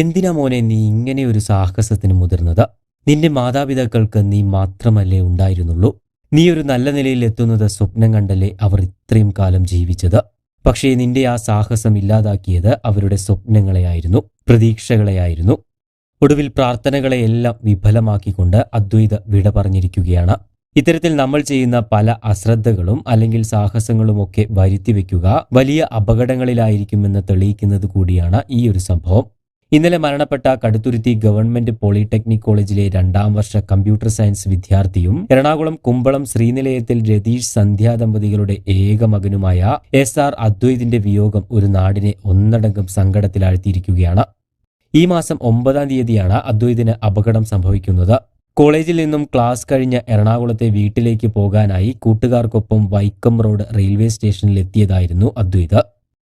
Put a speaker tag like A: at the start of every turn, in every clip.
A: എന്തിനാ മോനെ നീ ഇങ്ങനെ ഒരു സാഹസത്തിന് മുതിർന്നത്? നിന്റെ മാതാപിതാക്കൾക്ക് നീ മാത്രമല്ലേ ഉണ്ടായിരുന്നുള്ളൂ. നീ ഒരു നല്ല നിലയിൽ എത്തുന്നത് സ്വപ്നം കണ്ടല്ലേ അവർ ഇത്രയും കാലം ജീവിച്ചത്. പക്ഷേ നിന്റെ ആ സാഹസം ഇല്ലാതാക്കിയത് അവരുടെ സ്വപ്നങ്ങളെയായിരുന്നു പ്രതീക്ഷകളെയായിരുന്നു. ഒടുവിൽ പ്രാർത്ഥനകളെയെല്ലാം വിഫലമാക്കിക്കൊണ്ട് അദ്വൈത വിട പറഞ്ഞിരിക്കുകയാണ്. ഇത്തരത്തിൽ നമ്മൾ ചെയ്യുന്ന പല അശ്രദ്ധകളും അല്ലെങ്കിൽ സാഹസങ്ങളുമൊക്കെ വരുത്തിവെക്കുക വലിയ അപകടങ്ങളിലായിരിക്കുമെന്ന് തെളിയിക്കുന്നത് കൂടിയാണ് ഈ ഒരു സംഭവം. ഇന്നലെ മരണപ്പെട്ട കടുത്തുരുത്തി ഗവൺമെന്റ് പോളിടെക്നിക് കോളേജിലെ രണ്ടാം വർഷ കമ്പ്യൂട്ടർ സയൻസ് വിദ്യാർത്ഥിയും എറണാകുളം കുമ്പളം ശ്രീനിലയത്തിൽ രതീഷ് സന്ധ്യ ദമ്പതികളുടെ ഏക മകനുമായ എസ് ആർ അദ്വൈതിന്റെ വിയോഗം ഒരു നാടിനെ ഒന്നടങ്കം സങ്കടത്തിലാഴ്ത്തിയിരിക്കുകയാണ്. ഈ മാസം ഒമ്പതാം തീയതിയാണ് അദ്വൈതിന് അപകടം സംഭവിക്കുന്നത്. കോളേജിൽ നിന്നും ക്ലാസ് കഴിഞ്ഞ എറണാകുളത്തെ വീട്ടിലേക്ക് പോകാനായി കൂട്ടുകാർക്കൊപ്പം വൈക്കം റോഡ് റെയിൽവേ സ്റ്റേഷനിൽ എത്തിയതായിരുന്നു അദ്വൈത്.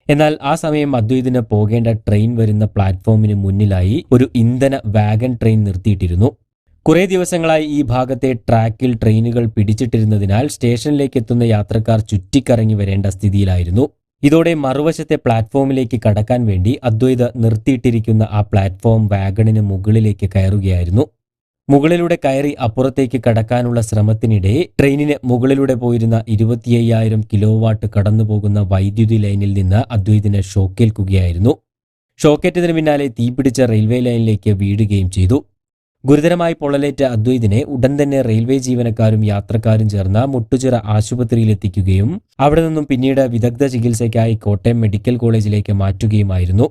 A: എന്നാൽ ആ സമയം അദ്വൈതിന് പോകേണ്ട ട്രെയിൻ വരുന്ന പ്ലാറ്റ്ഫോമിന് മുന്നിലായി ഒരു ഇന്ധന വാഗൺ ട്രെയിൻ നിർത്തിയിട്ടിരുന്നു. കുറേ ദിവസങ്ങളായി ഈ ഭാഗത്തെ ട്രാക്കിൽ ട്രെയിനുകൾ പിടിച്ചിട്ടിരുന്നതിനാൽ സ്റ്റേഷനിലേക്ക് എത്തുന്ന യാത്രക്കാർ ചുറ്റിക്കറങ്ങി വരേണ്ട സ്ഥിതിയിലായിരുന്നു. ഇതോടെ മറുവശത്തെ പ്ലാറ്റ്ഫോമിലേക്ക് കടക്കാൻ വേണ്ടി അദ്വൈത നിർത്തിയിട്ടിരിക്കുന്ന ആ പ്ലാറ്റ്ഫോം വാഗണിന് മുകളിലേക്ക് കയറുകയായിരുന്നു. മുകളിലൂടെ കയറി അപ്പുറത്തേക്ക് കടക്കാനുള്ള ശ്രമത്തിനിടെ ട്രെയിനിന് മുകളിലൂടെ പോയിരുന്ന ഇരുപത്തിയ്യായിരം കിലോ വാട്ട് കടന്നുപോകുന്ന വൈദ്യുതി ലൈനിൽ നിന്ന് അദ്വൈതിന് ഷോക്കേൽക്കുകയായിരുന്നു. ഷോക്കേറ്റതിന് പിന്നാലെ തീപിടിച്ച റെയിൽവേ ലൈനിലേക്ക് വീഴുകയും ചെയ്തു. ഗുരുതരമായി പൊള്ളലേറ്റ അദ്വൈതിനെ ഉടൻ തന്നെ റെയിൽവേ ജീവനക്കാരും യാത്രക്കാരും ചേർന്ന് മുട്ടുചിറ ആശുപത്രിയിലെത്തിക്കുകയും അവിടെ നിന്നും പിന്നീട് വിദഗ്ധ ചികിത്സയ്ക്കായി കോട്ടയം മെഡിക്കൽ കോളേജിലേക്ക് മാറ്റുകയുമായിരുന്നു.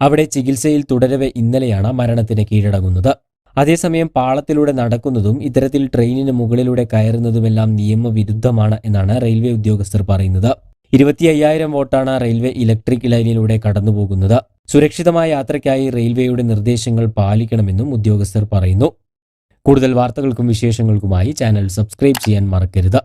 A: അവിടെ ചികിത്സയിൽ തുടരവെ ഇന്നലെയാണ് മരണത്തിന് കീഴടങ്ങുന്നത്. അതേസമയം പാളത്തിലൂടെ നടക്കുന്നതും ഇത്തരത്തിൽ ട്രെയിനിന് മുകളിലൂടെ കയറുന്നതുമെല്ലാം നിയമവിരുദ്ധമാണ് എന്നാണ് റെയിൽവേ ഉദ്യോഗസ്ഥർ പറയുന്നത്. ഇരുപത്തി അയ്യായിരം വോട്ടാണ് റെയിൽവേ ഇലക്ട്രിക് ലൈനിലൂടെ കടന്നുപോകുന്നത്. സുരക്ഷിതമായ യാത്രയ്ക്കായി റെയിൽവേയുടെ നിർദ്ദേശങ്ങൾ പാലിക്കണമെന്നും ഉദ്യോഗസ്ഥർ പറയുന്നു. കൂടുതൽ വാർത്തകൾക്കും വിശേഷങ്ങൾക്കുമായി ചാനൽ സബ്സ്ക്രൈബ് ചെയ്യാൻ മറക്കരുത്.